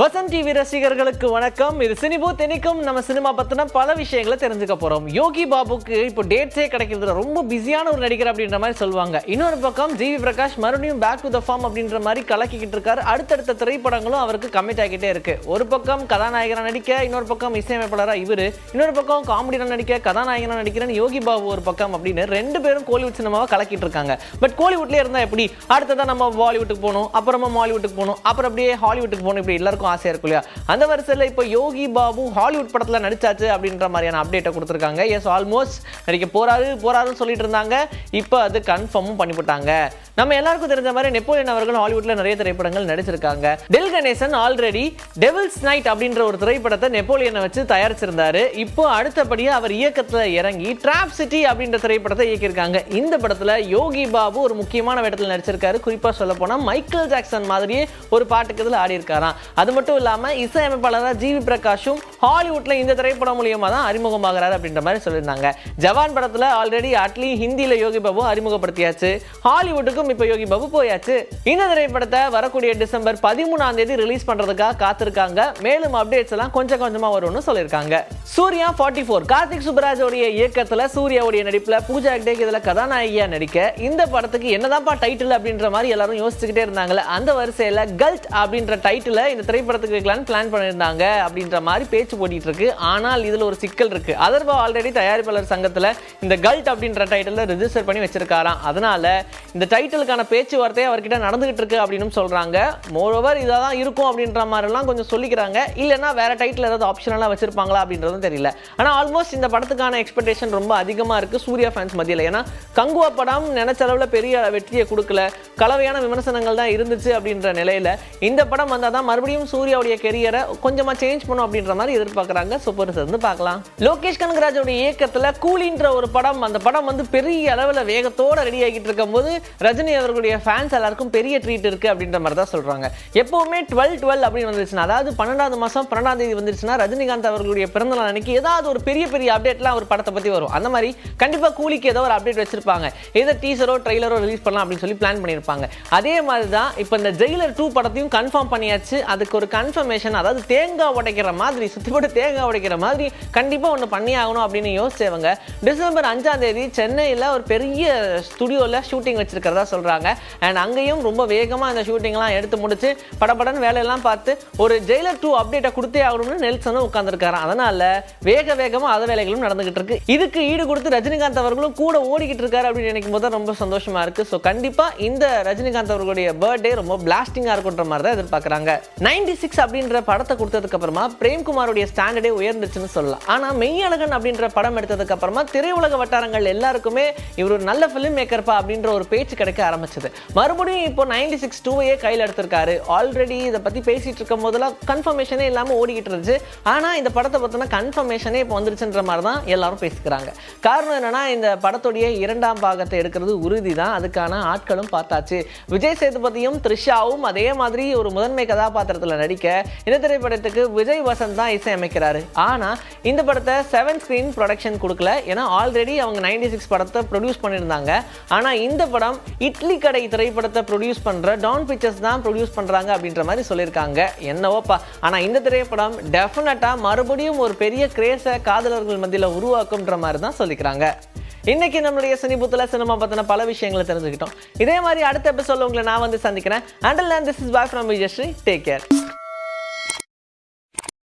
Vasanth TV ரசிகர்களுக்கு வணக்கம். இது சினிபூ தினிக்கும் நம்ம சினிமா பத்தின பல விஷயங்களை தெரிஞ்சுக்க போறோம். யோகி பாபுக்கு இப்போ டேட்ஸே கிடைக்கிறது ரொம்ப பிஸியான ஒரு நடிகர் அப்படின்ற மாதிரி சொல்லுவாங்க. இன்னொரு பக்கம் ஜிவி பிரகாஷ் மறுபடியும் பேக் டு த ஃபார்ம் அப்படின்ற மாதிரி கலக்கிக்கிட்டு இருக்காரு. அடுத்தடுத்த திரைப்படங்களும் அவருக்கு கமிட் ஆகிட்டே இருக்கு. ஒரு பக்கம் கதாநாயகனா நடிக்க இன்னொரு பக்கம் இசையமைப்பாளரா இவர். இன்னொரு பக்கம் காமெடியா நடிக்க கதாநாயகனா நடிக்கிறேன்னு யோகி பாபு ஒரு பக்கம் அப்படின்னு ரெண்டு பேரும் கோலிவுட் சினிமாவை கலக்கிட்டு இருக்காங்க. பட் கோலிவுட்லேயே இருந்தால் எப்படி? அடுத்ததான் நம்ம பாலிவுட்டுக்கு போகணும் அப்புறமா மாலிவுட்டுக்கு போகணும் அப்புறம் அப்படியே ஹாலிவுட்டுக்கு போகணும். இப்படி எல்லாருக்கும் ஆசையாக இருக்கும் இல்லையா? அந்த வரிசையில் இப்போ யோகி பாபு ஹாலிவுட் படத்தில் நடிச்சாச்சு அப்படின்ற மாதிரியான அப்டேட்டை கொடுத்துருக்காங்க. எஸ் ஆல்மோஸ்ட் நடிக்க போகிறாரு போகிறாருன்னு சொல்லிட்டு இருந்தாங்க. இப்போ அது கன்ஃபார்மும் பண்ணிவிட்டாங்க நம்ம எல்லாருக்கும் தெரிஞ்ச மாதிரி நெப்போலியன் அவர்கள் ஹாலிவுட்டில் நிறைய திரைப்படங்கள் நடிச்சிருக்காங்க. Del Ganesan already Devil's Night அப்படின்ற ஒரு திரைப்படத்தை நெப்போலியனை வச்சு தயாரிச்சிருந்தாரு. இப்போ அடுத்தபடியாக அவர் இயக்கத்தில் இறங்கி ட்ராப் சிட்டி அப்படின்ற திரைப்படத்தை இயக்கியிருக்காங்க. இந்த படத்தில் யோகி பாபு ஒரு முக்கியமான வேடத்தில் நடிச்சிருக்காரு. குறிப்பாக சொல்ல போனால் மைக்கேல் ஜாக்சன் மாதிரியே ஒரு பாட்டுக்கு இதில் ஆடி இருக்காராம் அது மட்டும் இல்லாம இசையமைப்பாளராக ஜிவி பிரகாஷும் ஹாலிவுட்ல இந்த திரைப்படம் மூலியமா தான் அறிமுகமாகிறார் அப்படின்ற மாதிரி சொல்லியிருந்தாங்க. ஜவான் படத்துல ஆல்ரெடி அட்லி ஹிந்தியில யோகி பாபு அறிமுகப்படுத்தியாச்சு. ஹாலிவுட்டுக்கும் இப்போ யோகி பாபு போயாச்சு. இந்த திரைப்படத்தை வரக்கூடிய டிசம்பர் பதிமூணாம் தேதி ரிலீஸ் பண்றதுக்காக காத்திருக்காங்க. மேலும் அப்டேட்ஸ் எல்லாம் கொஞ்சம் கொஞ்சமா வரும்னு சொல்லியிருக்காங்க. சூர்யா ஃபார்ட்டி ஃபோர் கார்த்திக் சுப்ராஜோடைய இயக்கத்துல சூர்யாவுடைய நடிப்புல பூஜா ஹெக்டேக்கு இதுல கதாநாயகியா நடிக்க இந்த படத்துக்கு என்னதான்ப்பா டைட்டில் அப்படின்ற மாதிரி எல்லாரும் யோசிச்சுக்கிட்டே இருந்தாங்களே அந்த வரிசையில கல்ட் அப்படின்ற டைட்டில் இந்த படத்துக்கு வைக்கலாம்னு பிளான் பண்ணியிருந்தாங்க அப்படின்ற மாதிரி பேச்சு போட்டிட்டு இருக்கு ஆனால் இதில் ஒரு சிக்கல் இருக்கு. அதர்வா ஆல்ரெடி தயாரிப்பாளர் சங்கத்தில் இந்த கல்ட் அப்படின்ற டைட்டில் ரிஜிஸ்டர் பண்ணி வச்சிருக்காராம். அதனால இந்த டைட்டிலுக்கான பேச்சுவார்த்தை அவர்கிட்ட நடந்துகிட்டு இருக்கு அப்படின்னு சொல்றாங்க. மோரோவர் இதாக தான் இருக்கும் அப்படின்ற மாதிரிலாம் கொஞ்சம் சொல்லிக்கிறாங்க. இல்லைன்னா வேற டைட்டில் ஏதாவது ஆப்ஷனெல்லாம் வச்சிருப்பாங்களா அப்படின்றதும் தெரியல. ஆனால் ஆல்மோஸ்ட் இந்த படத்துக்கான எக்ஸ்பெக்டேஷன் ரொம்ப அதிகமாக இருக்கு சூர்யா ஃபேன்ஸ் மத்தியில். ஏன்னா கங்குவா படம் நினைச்சளவில் பெரிய வெற்றியை கொடுக்கல. கலவையான விமர்சனங்கள் தான் இருந்துச்சு அப்படின்ற நிலையில இந்த படம் வந்தால் தான் மறுபடியும் சூர்யாவுடைய கெரியரை கொஞ்சமாக சேஞ்ச் பண்ணும் அப்படின்ற மாதிரி எதிர்பார்க்குறாங்க. சூப்பர் இருந்து பார்க்கலாம். லோகேஷ் கனகராஜோட இயக்கத்தில் கூலின்ற ஒரு படம் அந்த படம் வந்து பெரிய அளவில் வேகத்தோடு ரெடி ஆகிட்டு இருக்கும்போது ரஜினி அவர்களுடைய ஃபேன்ஸ் எல்லாருக்கும் பெரிய ட்ரீட் இருக்குது அப்படின்ற மாதிரி தான் சொல்கிறாங்க எப்போவுமே டுவெல் டுவெல் அப்படின்னு வந்துருச்சுன்னா அதாவது பன்னெண்டாவது மாதம் பன்னெண்டாம் தேதி வந்துருச்சுன்னா ரஜினிகாந்த் அவர்களுடைய பிறந்தநாள் அன்னைக்கு ஏதாவது ஒரு பெரிய பெரிய அப்டேட்லாம் ஒரு படத்தை பற்றி வரும். அந்த மாதிரி கண்டிப்பாக கூலிக்கு ஏதோ ஒரு அப்டேட் வச்சிருப்பாங்க. ஏதோ டீசரோ ட்ரெய்லரோ ரிலீஸ் பண்ணலாம் அப்படின்னு சொல்லி பிளான் பண்ணியிருப்பாங்க. அதே மாதிரி தான் இப்போ இந்த ஜெயிலர் டூ படத்தையும் கன்ஃபார்ம் பண்ணியாச்சு. அதுக்கு ஒரு கன்ஃபர்மேஷன் அதாவது தேங்காய் உடைக்கிற மாதிரி சுத்தி போட்டு தேங்காய் உடைக்கிற மாதிரி கண்டிப்பா ஒன்று பண்ணி ஆகணும் அப்படின்னு யோசிச்சவங்க டிசம்பர் அஞ்சாம் தேதி சென்னையில் ஒரு பெரிய ஸ்டுடியோவில் ஷூட்டிங் வச்சிருக்கிறதா சொல்றாங்க. அண்ட் அங்கேயும் ரொம்ப வேகமாக அந்த ஷூட்டிங்லாம் எடுத்து முடிச்சு படபடன்னு வேலையெல்லாம் பார்த்து ஒரு ஜெயிலர் டூ அப்டேட்டை கொடுத்தே ஆகணும்னு நெல்சனும் உட்காந்துருக்காரு அதனால வேக வேகமாக அத வேலைகளும் நடந்துகிட்டு இருக்கு. இதுக்கு ஈடு கொடுத்து ரஜினிகாந்த் அவர்களும் கூட ஓடிக்கிட்டு இருக்காரு அப்படின்னு நினைக்கும் போது ரொம்ப சந்தோஷமா இருக்கு. ஸோ கண்டிப்பா இந்த ரஜினிகாந்த் அவர்களுடைய பர்த்டே ரொம்ப பிளாஸ்டிங்காக இருக்குன்ற மாதிரி தான் எதிர்பார்க்குறாங்க. நைன்டி சிக்ஸ் அப்படின்ற படத்தை கொடுத்ததுக்கப்புறமா பிரேம்குமாருடைய ஸ்டாண்டர்டே உயர்ந்துச்சுன்னு சொல்லலாம். ஆனால் மெய்யழகன் அப்படின்ற படம் எடுத்ததுக்கப்புறமா திரையுலக வட்டாரங்கள் எல்லாருக்குமே இவர் ஒரு நல்ல ஃபிலிம் மேக்கர்ப்பா அப்படின்ற ஒரு பேச்சு கிடைக்க ஆரம்பிச்சது. மறுபடியும் இப்போ நைன்டி சிக்ஸ் டூவையே கையில் எடுத்திருக்காரு. ஆல்ரெடி இதை பற்றி பேசிட்டு இருக்கும் போதெல்லாம் கன்ஃபர்மேஷனே இல்லாமல் ஓடிக்கிட்டு இருந்துச்சு. ஆனால் இந்த படத்தை பார்த்தோன்னா கன்ஃபர்மேஷனே இப்போ வந்துருச்சுன்ற மாதிரி தான் எல்லாரும் பேசிக்கிறாங்க. காரணம் என்னன்னா இந்த படத்துடைய இரண்டாம் பாகத்தை எடுக்கிறது உறுதி தான் அதுக்கான ஆட்களும் பார்த்தாச்சு. விஜய் சேதுபதியும் த்ரிஷாவும் அதே மாதிரி ஒரு முதன்மை கதாபாத்திரத்தில் நடிக்க இந்த திரைப்படத்துக்கு விஜய் வசந்த் தான் இசையமைக்கிறாரு. ஆனால் இந்த படத்தை செவன் ஸ்க்ரீன் ப்ரொடக்ஷன் கொடுக்கல. ஏன்னா ஆல்ரெடி அவங்க நைன்டி சிக்ஸ் படத்தை ப்ரொடியூஸ் பண்ணியிருந்தாங்க. ஆனால் இந்த படம் இட்லி கடை திரைப்படத்தை ப்ரொடியூஸ் பண்ணுற டான் பிக்சர்ஸ் தான் ப்ரொடியூஸ் பண்ணுறாங்க அப்படின்ற மாதிரி சொல்லியிருக்காங்க. என்னவோப்பா. ஆனால் இந்த திரைப்படம் டெஃபினட்டாக மறுபடியும் ஒரு பெரிய கிரேஸை காதலர்கள் மத்தியில் உருவாக்கும்ன்ற மாதிரி தான் சொல்லிக்கிறாங்க. இன்னைக்கு நம்மளுடைய சினிபுத்தில் சினிமா பற்றின பல விஷயங்களை தெரிஞ்சுக்கிட்டோம். இதே மாதிரி அடுத்த எபிசோட உங்களை நான் வந்து சந்திக்கிறேன். Until this is bye from Vijayasri take care